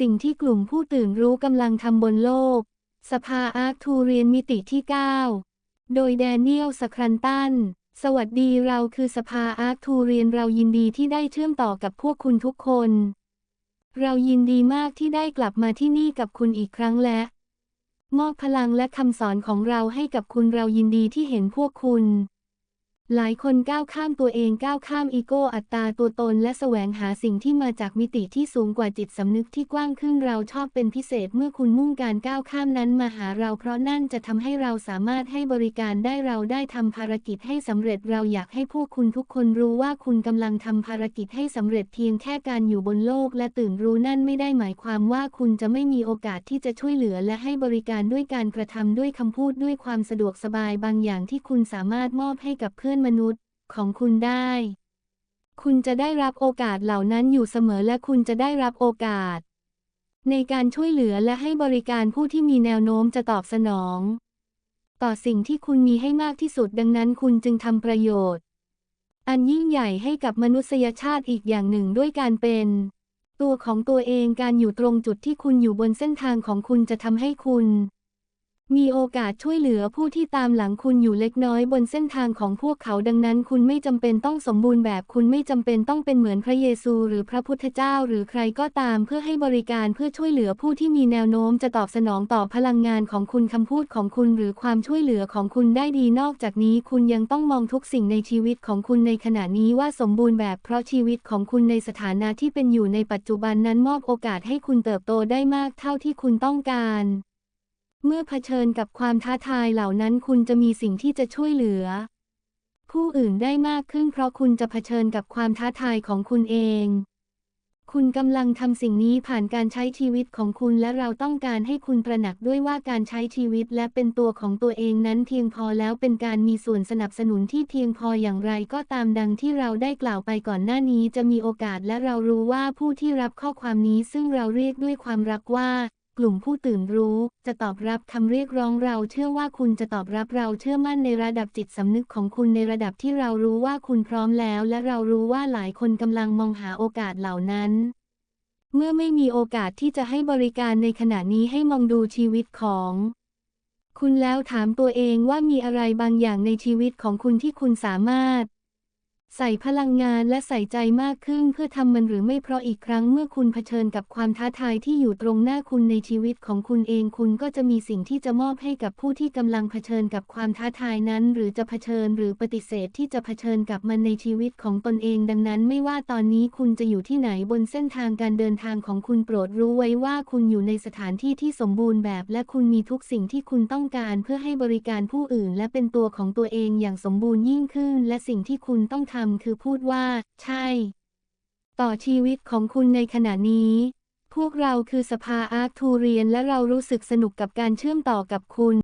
สิ่งที่กลุ่มผู้ตื่นรู้กำลังทำบนโลก สภาอาร์คทูเรียนมิติที่ 9 โดยแดเนียลสครันตัน สวัสดีเราคือสภาอาร์คทูเรียนเรายินดีที่ได้เชื่อมต่อกับพวกคุณทุกคน เรายินดีมากที่ได้กลับมาที่นี่กับคุณอีกครั้งและ มอบพลังและคำสอนของเราให้กับคุณเรายินดีที่เห็นพวกคุณ หลายคนก้าวข้ามตัวเองก้าวข้ามอีโก้อัตตาตัวตนและแสวงหาสิ่งที่มาจากมิติที่สูงกว่าจิตสำนึกที่กว้างขึ้นเราชอบเป็นพิเศษเมื่อคุณมุ่งการก้าวข้ามนั้นมาหาเราเพราะนั่นจะทำให้เราสามารถให้บริการได้เราได้ทำภารกิจให้สำเร็จเราอยากให้พวกคุณทุกคนรู้ว่าคุณกำลังทำภารกิจให้สำเร็จเพียงแค่การอยู่บนโลก และตื่นรู้นั่นไม่ได้หมายความว่าคุณจะไม่มีโอกาสที่จะช่วยเหลือและให้บริการด้วยการกระทำด้วยคำพูดด้วยความสะดวกสบายบางอย่างที่คุณสามารถมอบให้กับเพื่อนมนุษย์ของคุณได้ คุณจะได้รับโอกาสเหล่านั้นอยู่เสมอและคุณจะได้รับโอกาส ในการช่วยเหลือและให้บริการผู้ที่มีแนวโน้มจะตอบสนอง ต่อสิ่งที่คุณมีให้มากที่สุดดังนั้นคุณจึงทำประโยชน์ อันยิ่งใหญ่ให้กับมนุษยชาติอีกอย่างหนึ่งด้วยการเป็น ตัวของตัวเองการอยู่ตรงจุดที่คุณอยู่บนเส้นทางของคุณจะทำให้คุณ มีโอกาสช่วยเหลือผู้ที่ตามหลังคุณอยู่เล็กน้อยบนเส้นทางของพวกเขาดังนั้น คุณไม่จำเป็นต้องสมบูรณ์แบบคุณไม่จำเป็นต้องเป็นเหมือนพระเยซู หรือพระพุทธเจ้า หรือใครก็ตามเพื่อให้บริการเพื่อช่วยเหลือผู้ที่มีแนวโน้มจะตอบสนองต่อพลังงานของคุณคำพูดของคุณ หรือความช่วยเหลือของคุณได้ดีนอกจากนี้ คุณยังต้องมองทุกสิ่งในชีวิตของคุณในขณะนี้ว่าสมบูรณ์แบบเพราะชีวิตของคุณในสถานะที่เป็นอยู่ในปัจจุบันนั้นมอบโอกาสให้คุณเติบโตได้มากเท่าที่คุณต้องการ เมื่อเผชิญกับความท้าทายเหล่านั้นคุณจะมีสิ่งที่จะช่วยเหลือ ผู้อื่นได้มากขึ้นเพราะคุณจะเผชิญกับความท้าทายของคุณเอง คุณกำลังทำสิ่งนี้ผ่านการใช้ชีวิตของคุณและเราต้องการให้คุณตระหนักด้วยว่าการใช้ชีวิตและเป็นตัวของตัวเองนั้นเพียงพอแล้วเป็นการมีส่วนสนับสนุนที่เพียงพออย่างไรก็ตามดังที่เราได้กล่าวไปก่อนหน้านี้จะมีโอกาสและเรารู้ว่าผู้ที่รับข้อความนี้ซึ่งเราเรียกด้วยความรักว่า กลุ่มผู้ตื่นรู้ จะตอบรับคำเรียกร้องเราเชื่อว่าคุณจะตอบรับเราเชื่อมั่นในระดับจิตสำนึกของคุณในระดับที่เรารู้ว่าคุณพร้อมแล้ว และเรารู้ว่าหลายคนกำลังมองหาโอกาสเหล่านั้น เมื่อไม่มีโอกาสที่จะให้บริการในขณะนี้ให้มองดูชีวิตของคุณแล้วถามตัวเองว่ามีอะไรบางอย่างในชีวิตของคุณที่คุณสามารถ ใส่พลังงานและใส่ใจมากขึ้นเพื่อทำมันหรือไม่เพราะอีกครั้งเมื่อคุณเผชิญกับความท้าทายที่อยู่ตรงหน้าคุณในชีวิตของคุณเองคุณก็จะมีสิ่งที่จะมอบให้กับผู้ที่กำลังเผชิญกับความท้าทายนั้น หรือจะเผชิญหรือปฏิเสธที่จะเผชิญกับมันในชีวิตของตนเอง ดังนั้นไม่ว่าตอนนี้คุณจะอยู่ที่ไหนบนเส้นทางการเดินทางของคุณโปรดรู้ไว้ว่าคุณอยู่ในสถานที่ที่สมบูรณ์แบบ และคุณมีทุกสิ่งที่คุณต้องการเพื่อให้บริการผู้อื่น และเป็นตัวของตัวเองอย่างสมบูรณ์ยิ่งขึ้น และสิ่งที่คุณต้องทำคือพูดว่า ใช่ ต่อชีวิตของคุณในขณะนี้ พวกเราคือสภาอาร์คทูเรียนและเรารู้สึกสนุกกับการเชื่อมต่อกับคุณ